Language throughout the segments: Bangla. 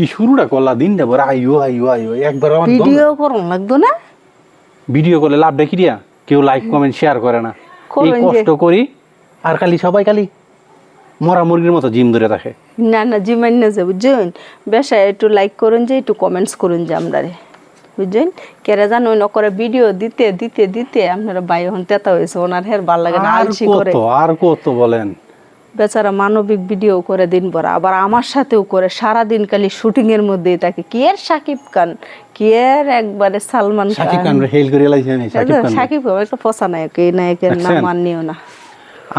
কি শুরুটা করলা? পরে আইও আইও আইও। একবার আমার ভিডিও করুন লাগতো না? ভিডিও করলে লাভটা কি দিয়া। কেউ লাইক কমেন্ট শেয়ার করে না। এই। কষ্ট করি আর খালি সবাই খালি মরা মুরগির মতো জিম ধরে থাকে। না না জিমাইন না যে বুঝছেন? বেশায় একটু লাইক করুন যে একটু কমেন্টস করুন যে আমরা রে বুঝছেন? কেরা জানো ন করে ভিডিও দিতে দিতে দিতে আপনারা বাই হন তেতা হয়েছে ওনার হের ভালো লাগে না আলসি করে। কত আর কত বলেন? বেচারা মানবিক ভিডিও করে দিন পর আবার আমার সাথেও করে সারা দিন খালি শুটিং এর মধ্যেই থাকে। কি এর সাকিব খান? কি এর একবারে সালমান সাকিব খান সাকিব খান একটা পচা নায়ক এই নায়কের নাম মানিও না।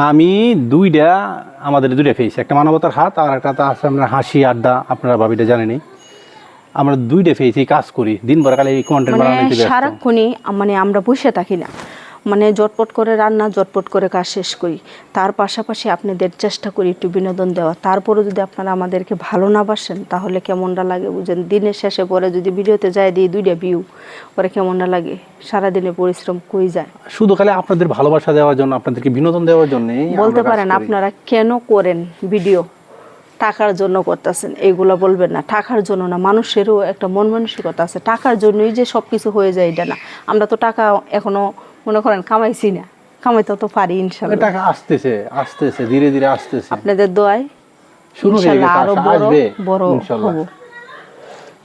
আমি দুইটা আমাদের দুইটা ফেস একটা মানবতার হাত আর একটা তো আছে আমরা হাসি আড্ডা আপনারা ভাবিটা জানেনি আমরা দুইটা ফেসই কাজ করি দিন ভর খালি কন্টেন্ট বানানোতে ব্যস্ত। সারাক্ষণই মানে আমরা বসে থাকি না। মানে জটপট করে রান্না জটপট করে কাজ শেষ করি। তার পাশাপাশি আপনাদের চেষ্টা করি একটু বিনোদন দেওয়া। তারপরে যদি আপনারা আমাদেরকে ভালো না বাসেন তাহলে কেমনটা লাগে বুঝেন? দিনের শেষে পরে যদি ভিডিওতে যায় দিই দুইটা ভিউ পরে কেমনটা লাগে? সারাদিনে পরিশ্রম কই যায়? শুধু খালি আপনাদের ভালোবাসা দেওয়ার জন্য আপনাদেরকে বিনোদন দেওয়ার জন্য বলতে পারেন আপনারা কেন করেন ভিডিও টাকার জন্য করতেছেন এইগুলো বলবেন না। টাকার জন্য না মানুষেরও একটা মন মানসিকতা আছে। টাকার জন্যই যে সব কিছু হয়ে যায় এটা না। আমরা তো টাকা এখনও মনে করেন কামাইছি না। কামাইতে তো পারি ইনশাল্লাহ। টাকা আসতেছে আসতেছে ধীরে ধীরে আসতেছে। আপনাদের দোয়ায় শুরু হয়ে গেছে আরও বড় বড় ইনশাল্লাহ।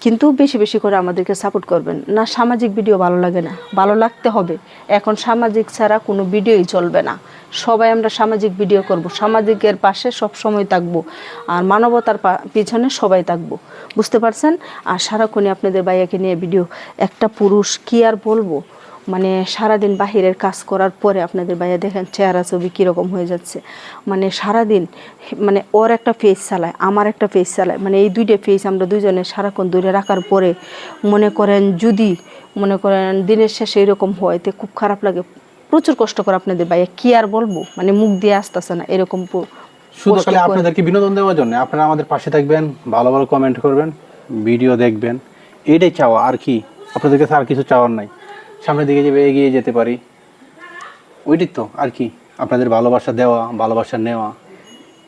কিন্তু বেশি বেশি করে আমাদেরকে সাপোর্ট করবেন। না সামাজিক ভিডিও ভালো লাগে না। ভালো লাগতে হবে। এখন সামাজিক ছাড়া কোনো ভিডিওই চলবে না। সবাই আমরা সামাজিক ভিডিও করব। সামাজিকের পাশে সব সময় থাকব। আর মানবতার পিছনে সবাই থাকব। বুঝতে পারছেন? আর সারাক্ষণই আপনাদের বাইয়াকে নিয়ে ভিডিও একটা পুরুষ কি আর বলব? মানে সারাদিন বাহিরের কাজ করার পরে আপনাদের বাইরে দেখেন চেহারা ছবি কীরকম হয়ে যাচ্ছে। মানে সারাদিন মানে ওর একটা ফেস চালায় আমার একটা ফেস চালায়। মানে এই দুইটা ফেস আমরা দুজনে সারাক্ষণ দূরে রাখার পরে মনে করেন যদি মনে করেন দিনের শেষে এরকম হয় তো খুব খারাপ লাগে। প্রচুর কষ্ট করে আপনাদের বাইরে কি আর বলব? মানে মুখ দিয়ে আসতেছে না এরকম শুধু খালি আপনাদেরকে বিনোদন দেওয়ার জন্য আপনারা আমাদের পাশে থাকবেন ভালো ভালো কমেন্ট করবেন ভিডিও দেখবেন। এটাই চাওয়া আর কি? আপনাদের কাছে আর কিছু চাওয়ার নাই। সামনের দিকে যাবে এগিয়ে যেতে পারি। ওইটাই তো আর কি, আপনাদের ভালোবাসা দেওয়া, ভালোবাসা নেওয়া,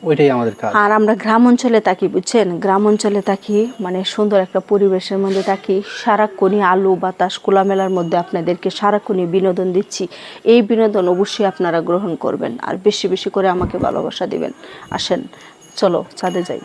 ওইটাই আমাদের কাজ। আর আমরা গ্রাম অঞ্চলে থাকি, বুঝছেন? গ্রাম অঞ্চলে থাকি মানে সুন্দর একটা পরিবেশের মধ্যে থাকি। সারাক্ষণই আলু, বাতাস, খোলামেলার মধ্যে আপনাদেরকে সারাক্ষণই বিনোদন দিচ্ছি। এই বিনোদন অবশ্যই আপনারা গ্রহণ করবেন আর বেশি বেশি করে আমাকে ভালোবাসা দিবেন। আসেন, চলো, ছাদে যাই।